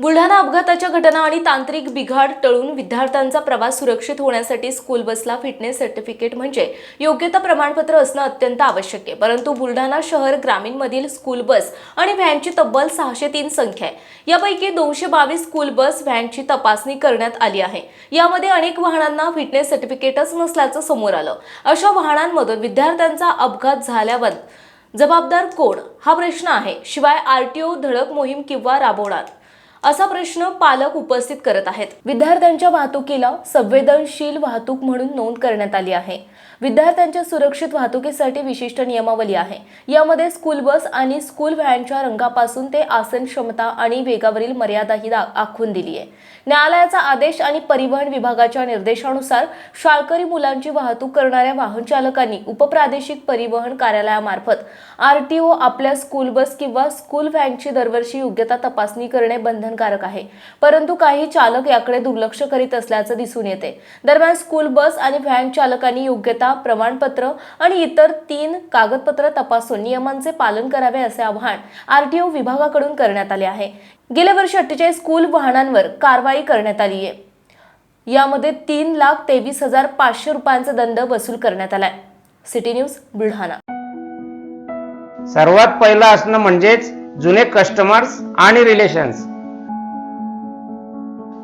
बुलढाणा अपघाताच्या घटना आणि तांत्रिक बिघाड टळून विद्यार्थ्यांचा प्रवास सुरक्षित होण्यासाठी स्कूल बसला फिटनेस सर्टिफिकेट म्हणजे योग्यता प्रमाणपत्र असणं अत्यंत आवश्यक आहे. परंतु बुलढाणा शहर ग्रामीणमधील स्कूल बस आणि व्हॅनची तब्बल सहाशे तीन संख्या आहे. यापैकी दोनशे बावीस स्कूल बस व्हॅनची तपासणी करण्यात आली आहे. यामध्ये अनेक वाहनांना फिटनेस सर्टिफिकेटच नसल्याचं समोर आलं. अशा वाहनांमधून विद्यार्थ्यांचा अपघात झाल्यावर जबाबदार कोण? हा प्रश्न आहे. शिवाय आरटीओ धडक मोहीम किंवा राबवणार? असा प्रश्न पालक उपस्थित करत आहेत. विद्यार्थ्यांच्या वाहतुकीला संवेदनशील वाहतूक म्हणून नोंद करण्यात आली आहे. विद्यार्थ्यांच्या सुरक्षित वाहतुकीसाठी विशिष्ट नियमावली आहे. यामध्ये स्कूल बस आणि स्कूल व्हॅनच्या रंगापासून ते आसन क्षमता आणि वेगावरील मर्यादाही आखून दिली आहे. न्यायालयाचा आदेश आणि परिवहन विभागाच्या निर्देशानुसार शाळकरी मुलांची वाहतूक करणाऱ्या वाहन चालकांनी उपप्रादेशिक परिवहन कार्यालयामार्फत आरटीओ आपल्या स्कूल बस किंवा स्कूल व्हॅनची दरवर्षी योग्यता तपासणी करणे बंधन बंधनकारक आहे. परंतु काही चालक याकडे दुर्लक्ष करीत असल्याचं दिसून येते. दरम्यान स्कूल बस आणि व्हॅन चालकांनी योग्यता प्रमाणपत्र आणि इतर तीन कागदपत्र तपासून नियमांचे पालन करावे असे आवाहन आरटीओ विभागाकडून करण्यात आले आहे. गेल्या वर्षी अठ्ठेचाळीस स्कूल वाहनांवर कारवाई करण्यात आली आहे. यामध्ये तीन लाख तेवीस हजार पाचशे रुपयांचा दंड वसूल करण्यात आलाय. City news Buldhana. सर्वात पहिलं असणं म्हणजेच जुने कस्टमर्स आणि रिलेशन्स